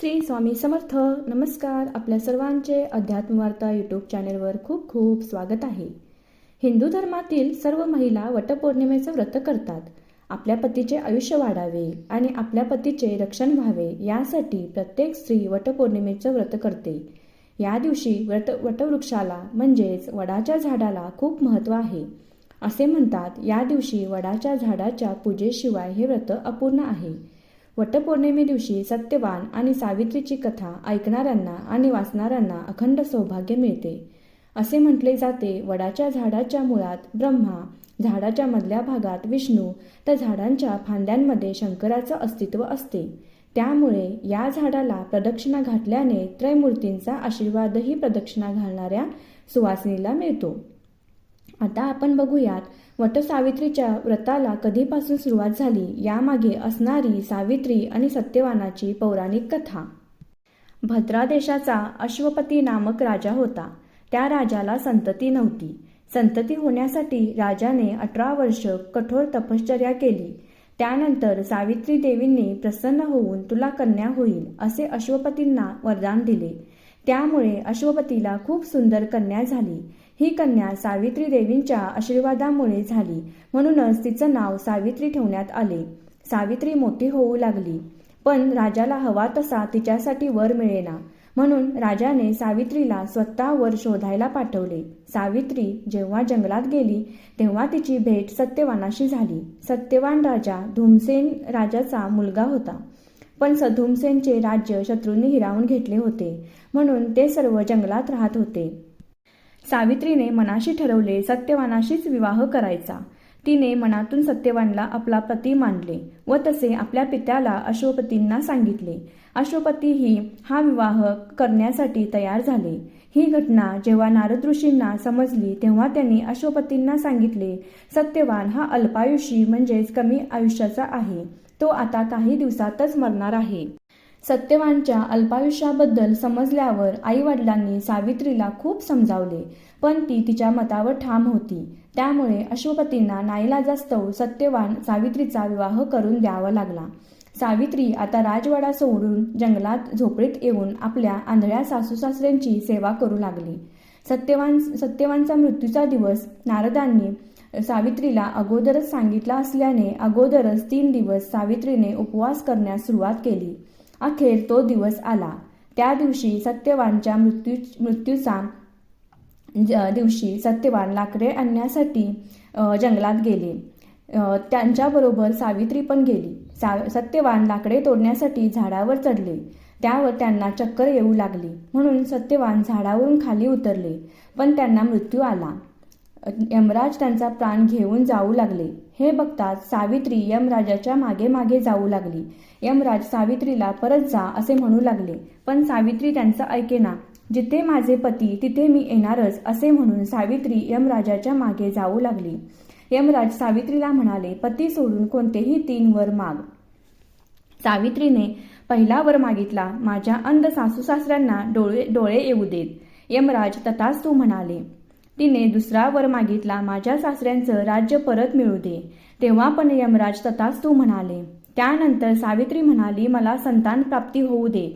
श्री स्वामी समर्थ. नमस्कार. आपल्या सर्वांचे अध्यात्मवार्ता यूट्यूब चॅनेलवर खूप खूप स्वागत आहे. हिंदू धर्मातील सर्व महिला वटपौर्णिमेचं व्रत करतात. आपल्या पतीचे आयुष्य वाढावे आणि आपल्या पतीचे रक्षण व्हावे यासाठी प्रत्येक स्त्री वटपौर्णिमेचं व्रत करते. या दिवशी व्रत वटवृक्षाला म्हणजेच वडाच्या झाडाला खूप महत्त्व आहे. असे म्हणतात या दिवशी वडाच्या झाडाच्या पूजेशिवाय हे व्रत अपूर्ण आहे. वटपौर्णिमे दिवशी सत्यवान आणि सावित्रीची कथा ऐकणाऱ्यांना आणि वाचणाऱ्यांना अखंड सौभाग्य मिळते. असे म्हटले जाते वडाच्या झाडाच्या मुळात ब्रह्मा झाडाच्या मधल्या भागात विष्णू तर झाडांच्या फांद्यांमध्ये शंकराचं अस्तित्व असते. त्यामुळे या झाडाला प्रदक्षिणा घातल्याने त्रयमूर्तींचा आशीर्वादही प्रदक्षिणा घालणाऱ्या सुवासिनीला मिळतो. आता आपण बघूयात वटसावित्रीच्या व्रताला कधीपासून सुरुवात झाली यामागे असणारी सावित्री आणि सत्यवानाची पौराणिक कथा. भद्रा देशाचा अश्वपती नामक राजा होता. त्या राजाला संतती नव्हती. संतती होण्यासाठी राजाने अठरा वर्ष कठोर तपश्चर्या केली. त्यानंतर सावित्री देवींनी प्रसन्न होऊन तुला कन्या होईल असे अश्वपतींना वरदान दिले. त्यामुळे अश्वपतीला खूप सुंदर कन्या झाली. ही कन्या सावित्री देवींच्या आशीर्वादामुळे झाली. म्हणूनच तिचं नाव सावित्री ठेवण्यात आले. सावित्री मोठी होऊ लागली. पण राजाला हवा तसा तिच्यासाठी वर मिळेना. म्हणून राजाने सावित्रीला स्वतः वर शोधायला पाठवले. सावित्री जेव्हा जंगलात गेली तेव्हा तिची भेट सत्यवानाशी झाली. सत्यवान राजा धूमसेन राजाचा मुलगा होता. पण धूमसेनचे राज्य शत्रूंनी हिरावून घेतले होते. म्हणून ते सर्व जंगलात राहत होते. सावित्रीने मनाशी ठरवले सत्यवानाशीच विवाह करायचा. तिने मनातून सत्यवानला आपला पती मानले व तसे आपल्या पित्याला अश्वपतींना सांगितले. अश्वपतीही हा विवाह करण्यासाठी तयार झाले. ही घटना जेव्हा नारद ऋषींना समजली तेव्हा त्यांनी अश्वपतींना सांगितले सत्यवान हा अल्पायुषी म्हणजेच कमी आयुष्याचा आहे. तो आता काही दिवसातच मरणार आहे. सत्यवानच्या अल्पायुष्याबद्दल समजल्यावर आई वडिलांनी सावित्रीला खूप समजावले. पण ती तिच्या मतावर ठाम होती. त्यामुळे अश्वपतींना नाईलाजास्तव सत्यवान सावित्रीचा विवाह करून द्यावा लागला. सावित्री आता राजवाडा सोडून जंगलात झोपडीत येऊन आपल्या आंधळ्या सासू सासऱ्यांची सेवा करू लागली. सत्यवान सत्यवानचा मृत्यूचा दिवस नारदांनी सावित्रीला अगोदरच सांगितला असल्याने अगोदरच तीन दिवस सावित्रीने उपवास करण्यास सुरुवात केली. अखेर तो दिवस आला. त्या दिवशी सत्यवानच्या मृत्यू मृत्यूचा दिवशी सत्यवान लाकडे आणण्यासाठी जंगलात गेले. त्यांच्याबरोबर सावित्री पण गेली. सा सत्यवान लाकडे तोडण्यासाठी झाडावर चढले. त्यावर त्यांना चक्कर येऊ लागली. म्हणून सत्यवान झाडावरून खाली उतरले. पण त्यांना मृत्यू आला. यमराज त्यांचा प्राण घेऊन जाऊ लागले. हे बघताच सावित्री यमराजाच्या मागे मागे जाऊ लागली. यमराज सावित्रीला परत जा असे म्हणू लागले. पण सावित्री त्यांचं ऐकेना जिथे माझे पती तिथे मी येणारच असे म्हणून सावित्री यमराजाच्या मागे जाऊ लागली. यमराज सावित्रीला म्हणाले पती सोडून कोणतेही तीन वर माग. सावित्रीने पहिला वर मागितला माझ्या अंध सासू सासऱ्यांना डोळे डोळे येऊ देत. यमराज तथाच तू म्हणाले तिने दुसरा वर मागितला माझ्या सासऱ्यांचं राज्य परत मिळू दे. तेव्हा पण यमराज तथाच तू म्हणाले त्यानंतर सावित्री म्हणाली मला संतान प्राप्ती होऊ दे.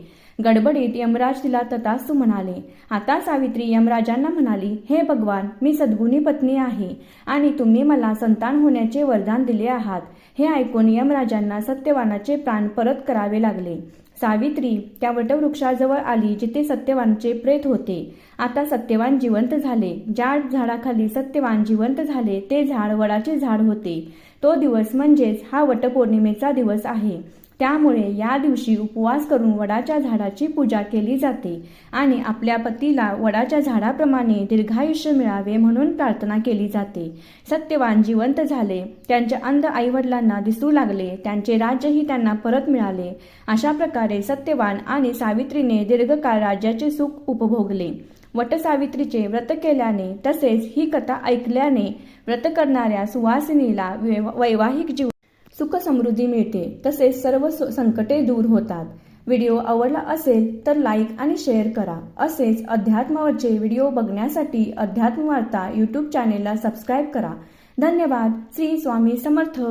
गडबडीत यमराज तिला तथास्तू म्हणाले आता सावित्री यमराजांना म्हणाली हे भगवान मी सद्गुणी पत्नी आहे आणि तुम्ही मला संतान होण्याचे वरदान दिले आहात. हे ऐकून यमराजांना सत्यवानाचे प्राण परत करावे लागले. सावित्री त्या वटवृक्षाजवळ आली जिथे सत्यवानचे प्रेत होते. आता सत्यवान जिवंत झाले. ज्या झाडाखाली सत्यवान जिवंत झाले ते झाड वडाचे झाड होते. तो दिवस म्हणजेच हा वटपौर्णिमेचा दिवस आहे. त्यामुळे या दिवशी उपवास करून वडाच्या झाडाची पूजा केली जाते आणि आपल्या पतीला वडाच्या झाडाप्रमाणे दीर्घायुष्य मिळावे म्हणून प्रार्थना केली जाते. सत्यवान जिवंत झाले. त्यांच्या अंध आईवडिलांना दिसू लागले. त्यांचे राज्यही त्यांना परत मिळाले. अशा प्रकारे सत्यवान आणि सावित्रीने दीर्घकाळ राज्याचे सुख उपभोगले. वटसावित्रीचे व्रत केल्याने तसेच ही कथा ऐकल्याने व्रत करणाऱ्या सुवासिनीला वैवाहिक जीवन सुख समृद्धी मिळते तसेच सर्व संकटे दूर होतात. व्हिडिओ आवडला असेल तर लाईक आणि शेअर करा. असेच अध्यात्मावरचे व्हिडिओ बघण्यासाठी अध्यात्म वार्ता यूट्यूब चॅनेलला सबस्क्राईब करा. धन्यवाद. श्री स्वामी समर्थ.